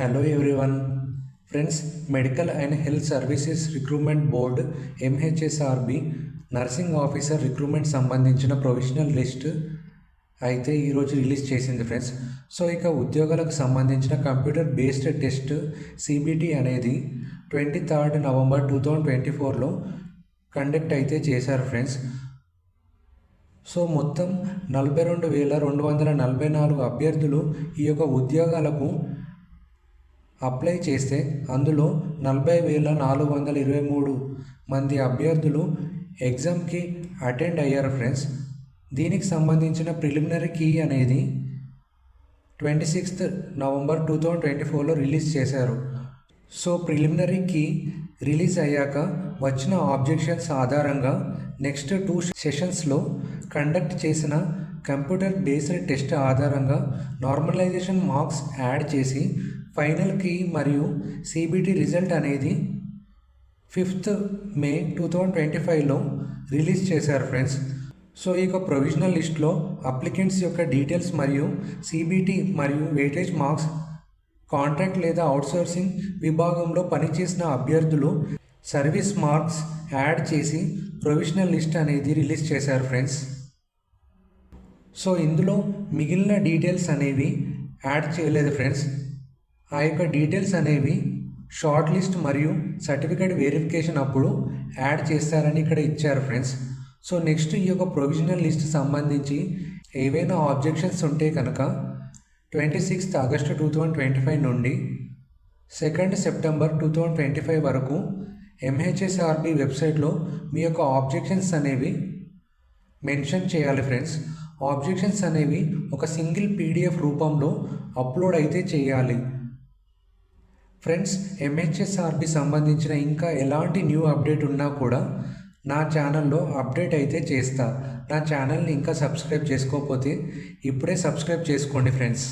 Hello everyone friends medical and health services recruitment board MHSRB nursing officer recruitment సంబంధించిన provisional list అయితే ఈరోజు release చేసింది friends so ఇక ఉద్యోగాలకు సంబంధించిన కంప్యూటర్ బేస్డ్ టెస్ట్ సిబిటి అనేది twenty third November two thousand twenty ఫోర్లో conduct అయితే చేశారు ఫ్రెండ్స్ సో మొత్తం నలభై రెండు వేల రెండు వందల నలభై నాలుగు అభ్యర్థులు ఈ యొక్క ఉద్యోగాలకు అప్లై చేస్తే అందులో నలభై వేల నాలుగు వందల ఇరవై మూడు మంది అభ్యర్థులు ఎగ్జామ్కి అటెండ్ అయ్యారు ఫ్రెండ్స్. దీనికి సంబంధించిన ప్రిలిమినరీ కీ అనేది twenty sixth November two thousand twenty ఫోర్లో రిలీజ్ చేశారు. సో ప్రిలిమినరీ కీ రిలీజ్ అయ్యాక వచ్చిన ఆబ్జెక్షన్స్ ఆధారంగా నెక్స్ట్ టూ సెషన్స్లో కండక్ట్ చేసిన కంప్యూటర్ బేస్డ్ టెస్ట్ ఆధారంగా నార్మలైజేషన్ మార్క్స్ యాడ్ చేసి ఫైనల్ కీ మరియు సిబిటి రిజల్ట్ అనేది fifth May two thousand twenty ఫైవ్లో రిలీజ్ చేశారు ఫ్రెండ్స్. సో ఈ యొక్క ప్రొవిజనల్ లిస్ట్లో అప్లికెంట్స్ యొక్క డీటెయిల్స్ మరియు సిబిటి మరియు వెయిటేజ్ మార్క్స్ కాంట్రాక్ట్ లేదా అవుట్సోర్సింగ్ విభాగంలో పనిచేసిన అభ్యర్థులు సర్వీస్ మార్క్స్ యాడ్ చేసి ప్రొవిజనల్ లిస్ట్ అనేది రిలీజ్ చేశారు ఫ్రెండ్స్. సో ఇందులో మిగిలిన డీటెయిల్స్ అనేవి యాడ్ చేయలేదు ఫ్రెండ్స్ ఆ యొక్క డీటెయిల్స్ అనేవి షార్ట్ లిస్ట్ మరియు సర్టిఫికేట్ వెరిఫికేషన్ అప్పుడు యాడ్ చేస్తారని ఇక్కడ ఇచ్చారు ఫ్రెండ్స్ సో నెక్స్ట్ ఈ యొక్క ప్రొవిజనల్ లిస్ట్ సంబంధించి ఏవైనా ఆబ్జెక్షన్స్ ఉంటే కనుక twenty sixth August two thousand twenty five నుండి second September two thousand twenty five వరకు ఎంహెచ్ఎస్ఆర్బి వెబ్సైట్లో మీ యొక్క ఆబ్జెక్షన్స్ అనేవి మెన్షన్ చేయాలి ఫ్రెండ్స్ ఆబ్జెక్షన్స్ అనేవి ఒక సింగిల్ పీడిఎఫ్ రూపంలో అప్లోడ్ అయితే చేయాలి. ఫ్రెండ్స్ ఎంహెచ్ఎస్ఆర్బి సంబంధించిన ఇంకా ఎలాంటి న్యూ అప్డేట్ ఉన్నా కూడా నా ఛానల్లో అప్డేట్ అయితే చేస్తా. నా ఛానల్ని ఇంకా సబ్స్క్రైబ్ చేసుకోకపోతే ఇప్పుడే సబ్స్క్రైబ్ చేసుకోండి ఫ్రెండ్స్.